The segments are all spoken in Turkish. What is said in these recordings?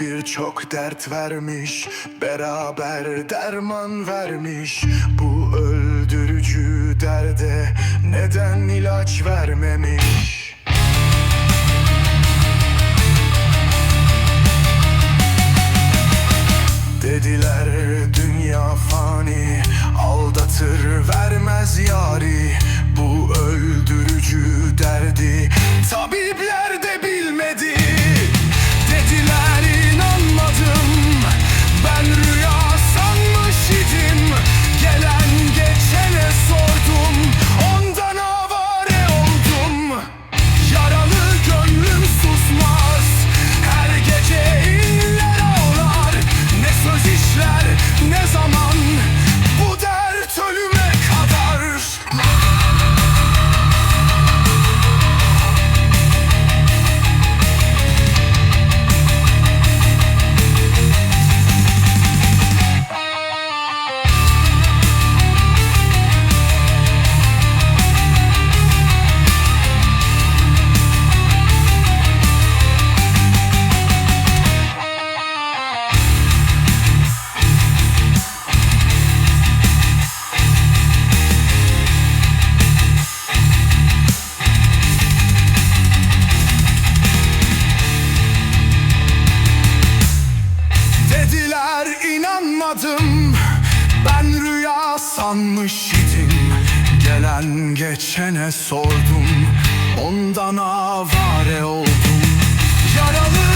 birçok dert vermiş Beraber derman vermiş. Bu öldürücü derde neden ilaç vermemiş? adım Ben rüya sanmış idim. Gelen geçene sordum. Ondan avare oldum. Yaralı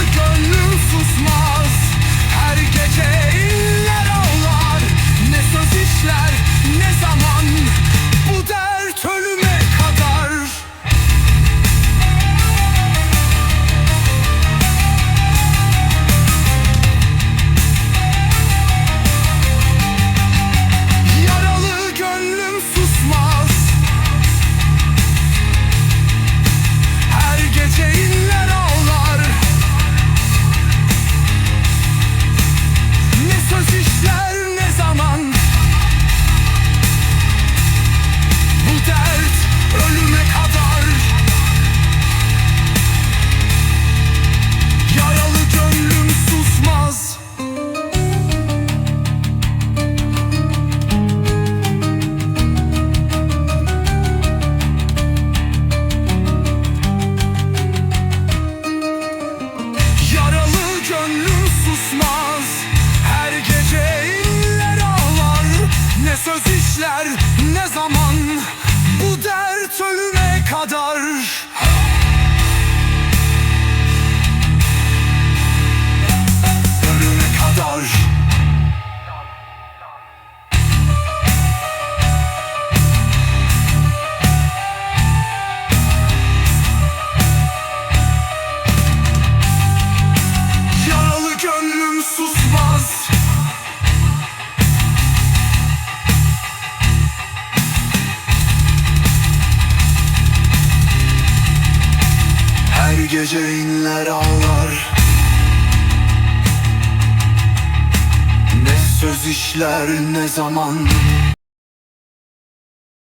alt, rollo Gece inler ağlar. Ne söz işler ne zaman?